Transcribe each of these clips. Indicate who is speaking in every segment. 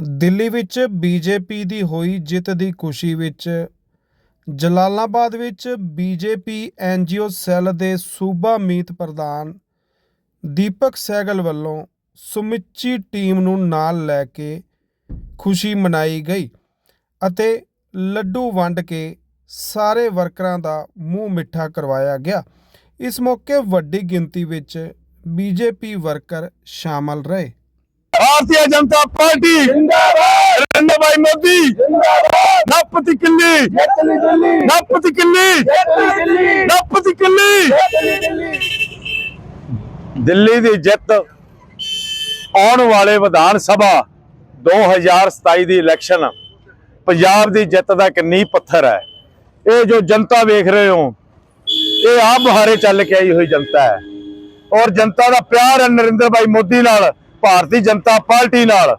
Speaker 1: ਦਿੱਲੀ ਵਿੱਚ ਬੀਜੇਪੀ ਦੀ ਹੋਈ ਜਿੱਤ ਦੀ ਖੁਸ਼ੀ ਵਿੱਚ ਜਲਾਲਾਬਾਦ ਵਿੱਚ ਬੀਜੇਪੀ ਐਨਜੀਓ ਸੈੱਲ ਦੇ ਸੂਬਾ ਮੀਤ ਪ੍ਰਧਾਨ ਦੀਪਕ ਸਹਿਗਲ ਵੱਲੋਂ ਸਮੁੱਚੀ ਟੀਮ ਨੂੰ ਨਾਲ ਲੈ ਕੇ ਖੁਸ਼ੀ ਮਨਾਈ ਗਈ ਅਤੇ ਲੱਡੂ ਵੰਡ ਕੇ ਸਾਰੇ ਵਰਕਰਾਂ ਦਾ ਮੂੰਹ ਮਿੱਠਾ ਕਰਵਾਇਆ ਗਿਆ। ਇਸ ਮੌਕੇ ਵੱਡੀ ਗਿਣਤੀ ਵਿੱਚ ਬੀਜੇਪੀ ਵਰਕਰ ਸ਼ਾਮਲ ਰਹੇ।
Speaker 2: భారతీయ జనతా పార్టీ నరేంద్ర భాయ్ మోదీ నాపతి కిల్లి నాపతి కిల్లి నాపతి కిల్లి ਦਿੱਲੀ ਦੀ ਜਿੱਤ ਆਉਣ ਵਾਲੇ ਵਿਧਾਨ ਸਭਾ 2027 ਦੀ ਇਲੈਕਸ਼ਨ। ਪੰਜਾਬ ਦੀ ਜਿੱਤ ਦਾ ਇੱਕ ਨੀਂਹ ਪੱਥਰ ਹੈ। ਇਹ ਜੋ ਜਨਤਾ ਵੇਖ ਰਹੇ ਹੋ ਇਹ ਆਪ ਬਹਾਰੇ ਚੱਲ ਕੇ ਆਈ ਹੋਈ ਜਨਤਾ ਹੈ। ਔਰ ਜਨਤਾ ਦਾ ਪਿਆਰ ਹੈ ਨਰਿੰਦਰ ਭਾਈ ਮੋਦੀ ਨਾਲ। ਭਾਰਤੀ ਜਨਤਾ ਪਾਰਟੀ ਨਾਲ।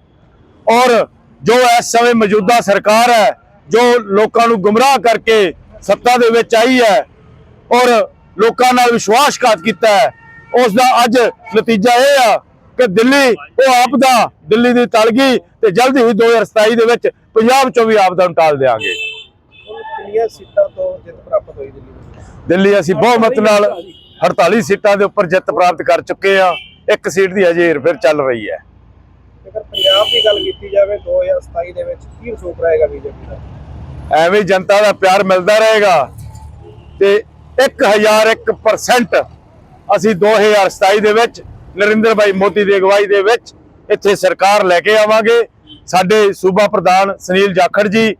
Speaker 2: ਔਰ ਜੋ ਇਸ ਸਮੇਂ ਮੌਜੂਦਾ ਸਰਕਾਰ ਹੈ ਜੋ ਲੋਕਾਂ ਨੂੰ ਗੁੰਮਰਾਹ ਕਰਕੇ ਸੱਤਾ ਦੇ ਵਿੱਚ ਆਈ ਹੈ ਔਰ ਲੋਕਾਂ ਨਾਲ ਵਿਸ਼ਵਾਸਘਾਤ ਕੀਤਾ ਹੈ ਉਸ ਦਾ ਅੱਜ ਨਤੀਜਾ ਇਹ ਆ ਕਿ ਦਿੱਲੀ ਉਹ ਆਪ ਦਾ ਦਿੱਲੀ ਦੀ ਤਲਗੀ ਤੇ ਜਲਦੀ ਹੀ 2027 ਦੇ ਵਿੱਚ ਪੰਜਾਬ ਚੋਂ ਵੀ ਆਪ ਦਾ ਟਾਲ ਦੇਾਂਗੇ
Speaker 3: ਕਿੰਨੀਆਂ ਸੀਟਾਂ ਤੋਂ ਜਿੱਤ ਪ੍ਰਾਪਤ ਹੋਈ ਦਿੱਲੀ
Speaker 2: ਦਿੱਲੀ ਅਸੀਂ ਬਹੁਮਤ ਨਾਲ 48 ਸੀਟਾਂ ਦੇ ਉੱਪਰ ਜਿੱਤ ਪ੍ਰਾਪਤ ਕਰ ਚੁੱਕੇ ਆ ਇੱਕ ਸੀਟ ਦੀ ਅਜੇ ਫਿਰ ਚੱਲ ਰਹੀ ਹੈ।
Speaker 3: ਜੇਕਰ ਪੰਜਾਬ ਦੀ ਗੱਲ ਕੀਤੀ ਜਾਵੇ 2027 ਦੇ ਵਿੱਚ ਕੀ ਰਸੂਖ ਰਹੇਗਾ ਬੀਜੇਪੀ ਦਾ?
Speaker 2: ਐਵੇਂ ਜਨਤਾ ਦਾ ਪਿਆਰ ਮਿਲਦਾ ਰਹੇਗਾ ਤੇ 1001% ਅਸੀਂ 2027 ਦੇ ਵਿੱਚ ਨਰਿੰਦਰ ਭਾਈ ਮੋਦੀ ਦੀ ਅਗਵਾਈ ਦੇ ਵਿੱਚ ਇੱਥੇ ਸਰਕਾਰ ਲੈ ਕੇ ਆਵਾਂਗੇ। ਸਾਡੇ ਸੂਬਾ ਪ੍ਰਧਾਨ ਸੁਨੀਲ ਜਾਖੜ ਜੀ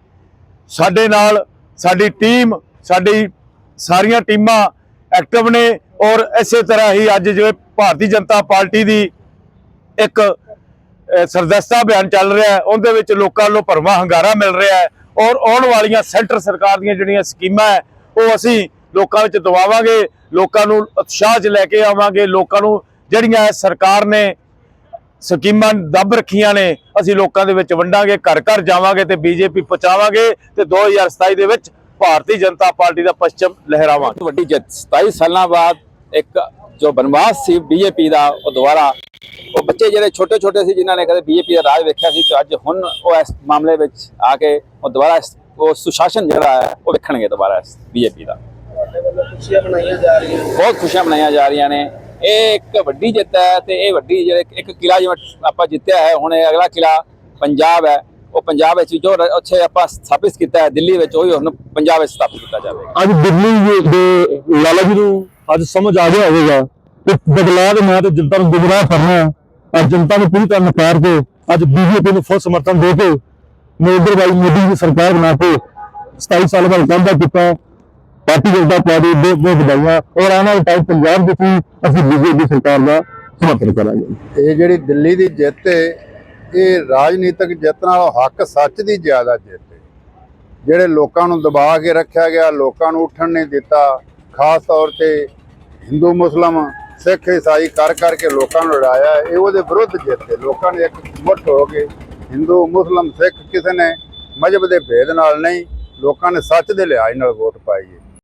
Speaker 2: ਸਾਡੇ ਨਾਲ ਸਾਡੀ ਟੀਮ ਸਾਡੀ ਸਾਰੀਆਂ ਟੀਮਾਂ ਐਕਟਿਵ ਨੇ। ਔਰ ਇਸੇ ਤਰ੍ਹਾਂ ਹੀ ਅੱਜ ਜਿਵੇਂ ਭਾਰਤੀ ਜਨਤਾ ਪਾਰਟੀ ਦੀ ਇੱਕ ਸਰਦਸਤਾ ਅਭਿਆਨ ਚੱਲ ਰਿਹਾ ਹੈ, ਉਹਦੇ ਵਿੱਚ ਲੋਕਾਂ ਨੂੰ ਭਰਵਾਂ ਹੰਗਾਰਾ ਮਿਲ ਰਿਹਾ ਹੈ ਔਰ ਆਉਣ ਵਾਲੀਆਂ ਸੈਂਟਰ ਸਰਕਾਰ ਦੀਆਂ ਜਿਹੜੀਆਂ ਸਕੀਮਾਂ ਹੈ, ਉਹ ਅਸੀਂ ਲੋਕਾਂ ਵਿੱਚ ਦਵਾਵਾਂਗੇ ਲੋਕਾਂ ਨੂੰ ਉਤਸ਼ਾਹ 'ਚ ਲੈ ਕੇ ਆਵਾਂਗੇ, ਲੋਕਾਂ ਨੂੰ ਜਿਹੜੀਆਂ ਸਰਕਾਰ ਨੇ ਸਕੀਮਾਂ ਦੱਬ ਰੱਖੀਆਂ ਨੇ, ਅਸੀਂ ਲੋਕਾਂ ਦੇ ਵਿੱਚ ਵੰਡਾਂਗੇ, ਘਰ ਘਰ ਜਾਵਾਂਗੇ ਤੇ ਬੀਜੇਪੀ ਪਹੁੰਚਾਵਾਂਗੇ ਤੇ 2027 ਦੇ ਵਿੱਚ ਭਾਰਤੀ ਜਨਤਾ ਪਾਰਟੀ ਦਾ ਪੱਛਮ ਲਹਿਰਾਵਾਂਗੇ।
Speaker 4: ਵੱਡੀ ਜਿੱਤ 27 ਸਾਲਾਂ ਬਾਅਦ ਇੱਕ ਜੋ ਬਨਵਾਸ ਸੀ ਬੀਜੇਪੀ ਦਾ, ਉਹ ਦੁਬਾਰਾ, ਉਹ ਬੱਚੇ ਜਿਹੜੇ ਛੋਟੇ ਛੋਟੇ ਸੀ, ਜਿਨ੍ਹਾਂ ਨੇ ਕਦੇ ਬੀਜੇਪੀ ਦਾ ਰਾਜ ਵੇਖਿਆ ਸੀ, ਤੇ ਅੱਜ ਹੁਣ ਉਹ ਇਸ ਮਾਮਲੇ ਵਿੱਚ ਆ ਕੇ ਉਹ ਦੁਬਾਰਾ ਉਹ ਸੁਸ਼ਾਸਨ ਜਿਹੜਾ ਹੈ, ਉਹ ਵੇਖਣਗੇ ਦੁਬਾਰਾ ਇਸ ਬੀਜੇਪੀ ਦਾ। ਬਹੁਤ ਖੁਸ਼ੀਆਂ ਮਨਾਈਆਂ ਜਾ ਰਹੀਆਂ ਨੇ। ਇਹ ਇੱਕ ਵੱਡੀ ਜਿੱਤ ਹੈ ਤੇ ਇਹ ਵੱਡੀ ਜਿਹੜੇ ਇੱਕ ਕਿਲਾ ਜਿਵੇਂ ਆਪਾਂ ਜਿੱਤਿਆ ਹੈ, ਹੁਣ ਇਹ ਅਗਲਾ ਕਿਲਾ ਪੰਜਾਬ ਹੈ। ਉਹ ਪੰਜਾਬ ਵਿੱਚ ਜੋ ਰ- ਉੱਥੇ ਆਪਾਂ ਸਥਾਪਿਤ ਕੀਤਾ ਹੈ, ਦਿੱਲੀ ਵਿੱਚ ਉਹ ਹੀ ਹੁਣ ਪੰਜਾਬ ਵਿੱਚ ਸਥਾਪਿਤ ਕੀਤਾ ਜਾਵੇਗਾ।
Speaker 5: ਅੱਜ ਦਿੱਲੀ ਦੇ ਲਾਲਾ ਜੀ ਨੂੰ ਅੱਜ ਸਮਝ ਆ ਗਿਆ ਹੋਵੇਗਾ ਕਿ ਬਦਲਾਅ ਦੇ ਨਾਂ ਤੇ ਜਨਤਾ ਨੂੰ ਗੁੰਮਰਾਹ ਕਰਨਾ ਹੈ। ਜਨਤਾ ਨੂੰ ਪੂਰੀ ਤਰ੍ਹਾਂ ਨਕਾਰ ਕੇ ਅੱਜ ਬੀਜੇਪੀ ਨੂੰ ਫੁੱਲ ਸਮਰਥਨ ਦੇ ਕੇ ਨਰਿੰਦਰ ਭਾਈ ਮੋਦੀ ਦੀ ਸਰਕਾਰ ਬਣਾ ਕੇ 27 ਸਾਲ ਬਾਅਦ ਵਾਅਦਾ ਕੀਤਾ। ਪਾਰਟੀ ਜਨਤਾ ਪਾਰਟੀ ਦੇ ਬਹੁਤ ਵਧਾਈਆਂ। ਔਰ ਆਉਣ ਵਾਲੇ ਟਾਈਮ ਪੰਜਾਬ ਵਿੱਚ ਵੀ ਅਸੀਂ ਬੀਜੇਪੀ ਸਰਕਾਰ ਦਾ ਸਮਰਥਨ ਕਰਾਂਗੇ।
Speaker 6: ਇਹ ਜਿਹੜੀ ਦਿੱਲੀ ਦੀ ਜਿੱਤ ਹੈ ਇਹ ਰਾਜਨੀਤਿਕ ਜਿੱਤ ਨਾਲੋਂ ਹੱਕ ਸੱਚ ਦੀ ਜ਼ਿਆਦਾ ਜਿੱਤ ਹੈ ਜਿਹੜੇ ਲੋਕਾਂ ਨੂੰ ਦਬਾ ਕੇ ਰੱਖਿਆ ਗਿਆ, ਲੋਕਾਂ ਨੂੰ ਉੱਠਣ ਨਹੀਂ ਦਿੱਤਾ ਖਾਸ ਤੌਰ ਤੇ ਹਿੰਦੂ, ਮੁਸਲਮ, ਸਿੱਖ, ਈਸਾਈ ਕਰ ਕਰਕੇ ਲੋਕਾਂ ਨੂੰ ਲੜਾਇਆ ਇਹ ਉਹਦੇ ਵਿਰੁੱਧ ਜਿੱਤ ਹੈ ਲੋਕਾਂ ਨੇ ਇੱਕ ਮੁੱਠ ਹੋ ਕੇ ਹਿੰਦੂ, ਮੁਸਲਮ, ਸਿੱਖ ਕਿਸੇ ਨੇ ਮਜਹਬ ਦੇ ਭੇਦ ਨਾਲ ਨਹੀਂ, ਲੋਕਾਂ ਨੇ ਸੱਚ ਦੇ ਲਿਹਾਜ਼ ਨਾਲ ਵੋਟ ਪਾਈ ਹੈ।